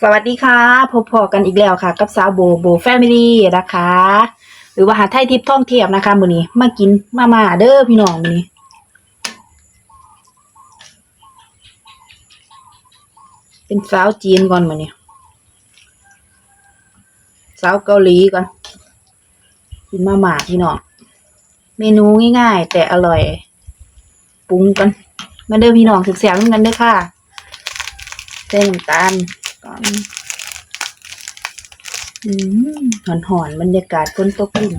สวัสดีค่ะพบพอกันอีกแล้วค่ะ กับสาวโบโบแฟมิลี่นะคะ หรือว่าหาไทยทิพย์ท่องเที่ยวนะคะมื้อนี้มากินมาม่าเด้อพี่น้องมื้อนี้เป็นสาวจีนก่อนมื้อนี้สาวเกาหลีก่อนกินมาม่าพี่น้องเมนูง่ายๆ แต่อร่อยปรุงกันมาเด้อพี่น้องถึกแสบกันเด้อค่ะใส่น้ำตาล ก่อนหอนหอนบรรยากาศฝนตกลิ่น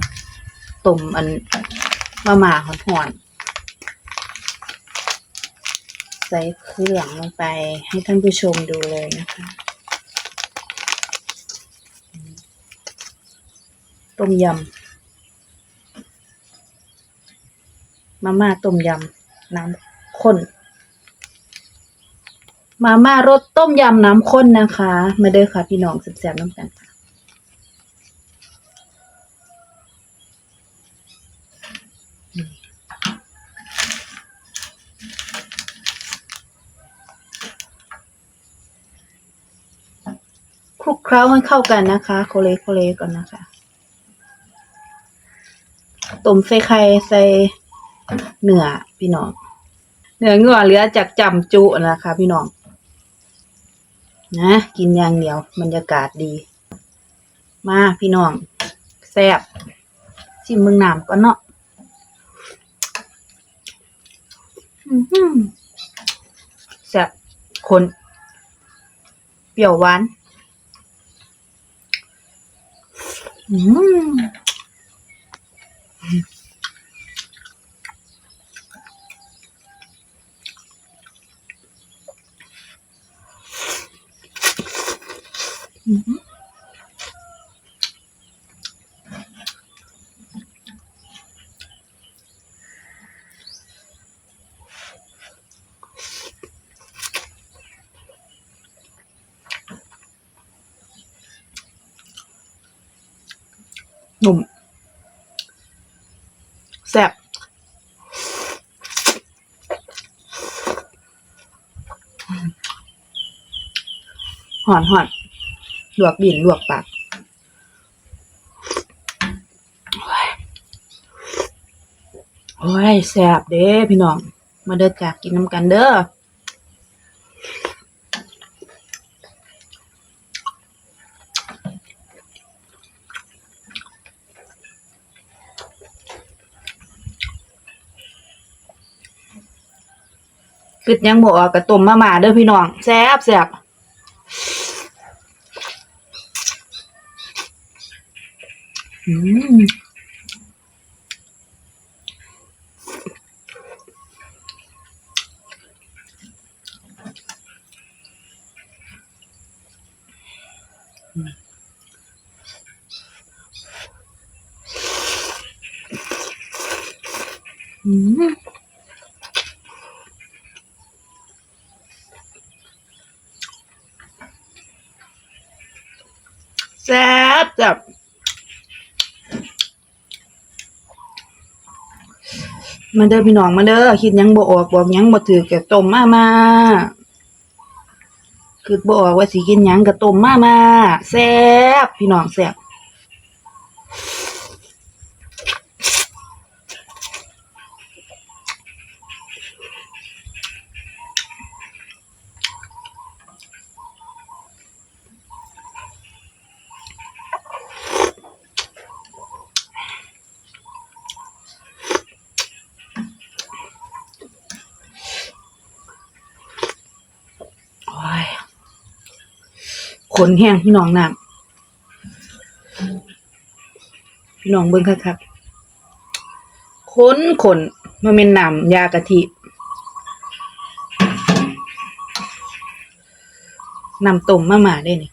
ต้มอันมาม่าหอนหอนใส่เครื่องลงไปให้ท่านผู้ชมดูเลยนะคะต้มยำมาม่าต้มยำน้ำข้น มาม่ารสต้มยำน้ำข้นนะคะ มาเด้อค่ะ พี่น้องแซ่บๆน้ำกันค่ะคลุกเคล้าให้เข้ากันนะคะโคเลโคเลก่อนนะคะต้มใส่ไข่ใส่เนื้อพี่น้องเนื้องัวเหลือจากจำจุนะคะ พี่น้อง นะ กินอย่างเดียวบรรยากาศดี มาพี่น้องแซ่บชิมเมืองน้ำก่อนเนาะแซ่บคนเปรี้ยวหวานอืม หนุ่มแซ่บหอนหอน ลวกบินลวกปากโอ้ยแซ่บเด้พี่น้อง มาเด้อจากกินน้ำกันเด้อคิดยังบอกกระต้มมาม่าเด้อพี่น้องแซ่บแซ่บอืม อืมแซ่บจับมาเด้อพี่น้องมาเด้อคิดยังบ่ออกบอกยังบ่ถือแก็ต้มมามา คือบ่ออกว่าสิกินหยังก็ต้มมามาแซ่บพี่น้องแซ่บโอ้ย ขนแห้งพี่น้องน้ำพี่น้องเบิ่งคักๆขนขนมันเป็นน้ำยากะทิน้ำต้มมาม่าได้นี่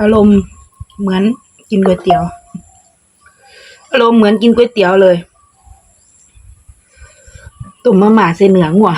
อารมณ์เหมือนกินก๋วยเตี๋ยว อารมณ์เหมือนกินก๋วยเตี๋ยวเลย ตุ่มมะหม่าเส้นเหนืองัว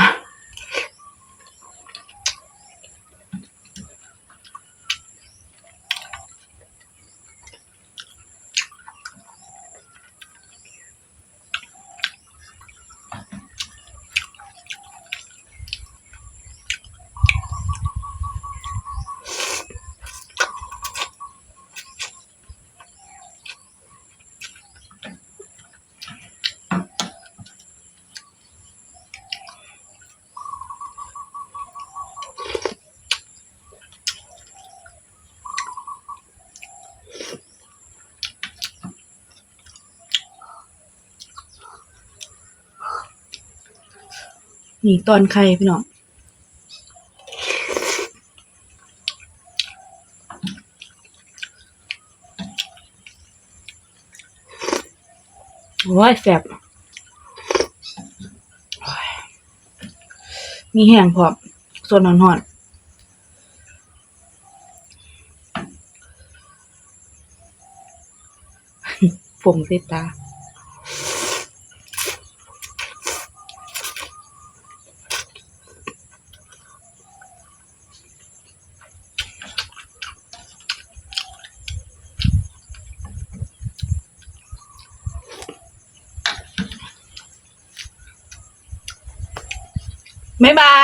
นี่ตอนไข่พี่น้องโอ้ยแสบมีแห้งพร้อมส่วนหอนๆผมเสตา บ๊ายบาย